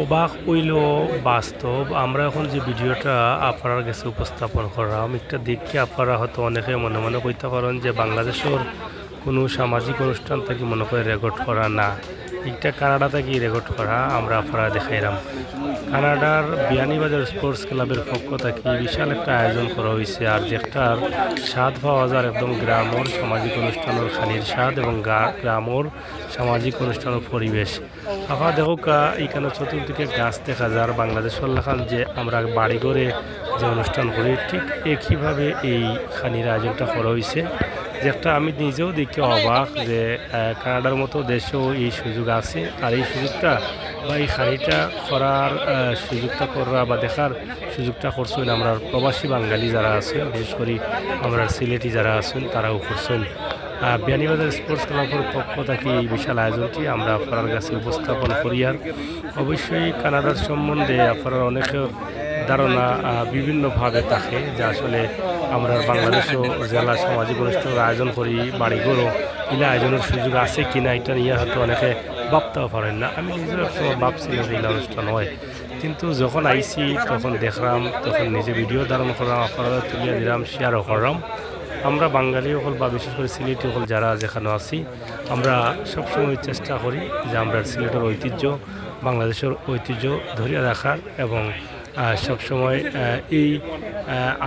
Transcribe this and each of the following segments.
অবাক হইল বাস্তব। আমরা এখন যে ভিডিওটা আপনার কাছে উপস্থাপন করলাম একটা দিককে আপনারা হয়তো অনেকে মনে মনে কইতে পারেন যে বাংলাদেশের কোনো সামাজিক অনুষ্ঠান থেকে মনে করে রেকর্ড করা না। একটা কানাডাতে থেকে রেকর্ড করা, আমরা আপনারা দেখাইলাম। কানাডার বিয়ানীবাজার স্পোর্টস ক্লাবের পক্ষ থেকে বিশাল একটা আয়োজন করা হয়েছে, আর যেটার স্বাদ পাওয়া যায় একদম গ্রামর সামাজিক অনুষ্ঠানের খানির স্বাদ এবং গ্রামর সামাজিক অনুষ্ঠানের পরিবেশ। আপনারা দেখো কা এখানে চতুর্দিকে গাছ দেখা যায়, আর বাংলাদেশের লেখান যে আমরা বাড়ি করে যে অনুষ্ঠান করি, ঠিক একইভাবে এই খানির আয়োজনটা করা হয়েছে। যেটা আমি নিজেও দেখে অবাক যে কানাডার মতো দেশেও এই সুযোগ আছে। আর এই সুযোগটা বা এই খানিটা করার সুযোগটা করা বা দেখার সুযোগটা করছেন আমরা প্রবাসী বাঙালি যারা আছেন, বিশেষ করে আমরা সিলেটি যারা আছেন, তারাও করছেন। বিয়ানীবাজার স্পোর্টস ক্লাবের পক্ষ থেকে এই বিশাল আয়োজনটি আমরা আপনার কাছে উপস্থাপন করি আর অবশ্যই কানাডার সম্বন্ধে আপনারা অনেকের ধারণা বিভিন্নভাবে থাকে যে আসলে আমরা বাংলাদেশও জেলা সামাজিক অনুষ্ঠানের আয়োজন করি বাড়িঘরও এগুলো আয়োজনের সুযোগ আছে কিনা এটা নিয়ে হয়তো অনেকে ভাবতেও পারেন না। আমি নিজেও ভাবছিলাম যে অনুষ্ঠান হয়। কিন্তু যখন আইসি, তখন দেখলাম, তখন নিজে ভিডিও ধারণ করলাম, আপনারা তুলিয়ে দিলাম শেয়ারও করলাম। আমরা বাঙালি বা বিশেষ করে সিলেটি হল যারা যেখানে আছি, আমরা সবসময় চেষ্টা করি যে আমরা সিলেটের ঐতিহ্য, বাংলাদেশের ঐতিহ্য ধরে রাখার এবং সবসময় এই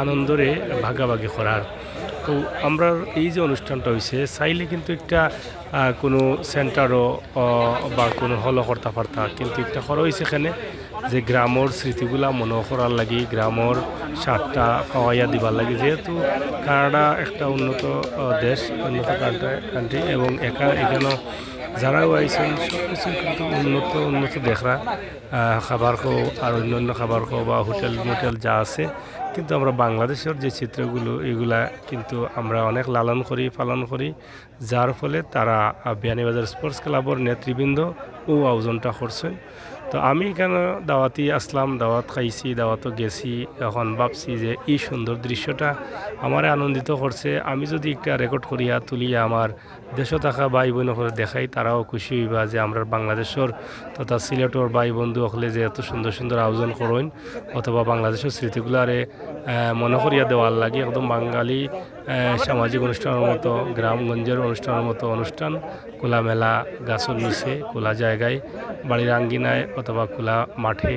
আনন্দরে ভাগাভাগি করার। তো আমরা এই যে অনুষ্ঠানটা হয়েছে চাইলে কিন্তু একটা কোনো সেন্টারও বা কোনো হলও করতে কিন্তু একটা করা হয়েছে এখানে, যে গ্রামর স্মৃতিগুলা মনে করার লাগি, গ্রামর সারটা পাওয়াইয়া দিবার লাগে। যেহেতু কানাডা একটা উন্নত দেশ, উন্নত কান্ট্রি এবং এখানেও যারাও আইসেন কিন্তু উন্নত উন্নত দেখরা খাবার খাও আর অন্যান্য অন্য খাবার খাও বা হোটেল মোটেল যা আছে, কিন্তু আমরা বাংলাদেশের যে চিত্রগুলো, এগুলা কিন্তু আমরা অনেক লালন করি, পালন করি, যার ফলে তারা বিয়ানীবাজার স্পোর্টস ক্লাবের নেতৃবৃন্দ ও আয়োজনটা করছেন। তো আমি এখানে দাওয়াতি আসলাম, দাওয়াত খাইছি দাওয়াতও গেছি। এখন ভাবছি যে এই সুন্দর দৃশ্যটা আমারে আনন্দিত করছে। আমি যদি একটা রেকর্ড করিয়া তুলিয়া আমার দেশে থাকা ভাই বোন হলে দেখাই, তারাও খুশি হইবা যে আমরা বাংলাদেশের তথা সিলেটর ভাই বন্ধু হলে যে এত সুন্দর সুন্দর আয়োজন করেন, অথবা বাংলাদেশের স্মৃতিগুলারে মনে করিয়া দেওয়ার লাগে। একদম বাঙালি সামাজিক অনুষ্ঠানের মতো, গ্রামগঞ্জের অনুষ্ঠানের মতো অনুষ্ঠান, খোলা মেলা, গাছের নিচে, খোলা জায়গায়, বাড়ির আঙ্গিনায় অথবা খোলা মাঠে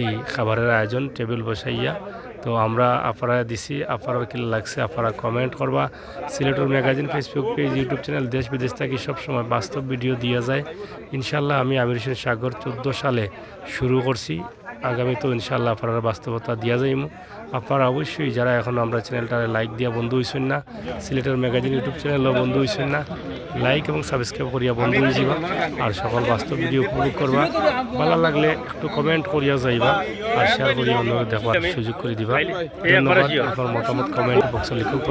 এই খাবারের আয়োজন, টেবিল বসাইয়া। তো আমরা আপনারা দিছি আপনারা কি লাগছে আপনারা কমেন্ট করবা। সিলেটের magazine Facebook page YouTube channel দেশ বিদেশ থেকে সবসময় বাস্তব ভিডিও দিয়া যায়। ইনশাল্লাহ আমি আমির হোসেন সাগর চোদ্দ সালে শুরু করছি। আগামী তো ইনশাল্লাহ আপনারা বাস্তবতা দিয়া যাইম। আপনারা অবশ্যই যারা এখন আমরা চ্যানেলটা লাইক দিয়া বন্ধু হইছেন না, সিলেটের ম্যাগাজিন ইউটিউব চ্যানেলও বন্ধু হইছেন না, লাইক এবং সাবস্ক্রাইব করিয়া বন্ধু হয়ে যাবা আর সকল বাস্তব ভিডিও উপভোগ করবা। ভালো লাগলে একটু কমেন্ট করিয়া যাইবা আর শেয়ার করিয়া অন্য দেখবার সুযোগ করে দিবা। ধন্যবাদ। আপনার মতামত কমেন্ট বক্সে লিখুক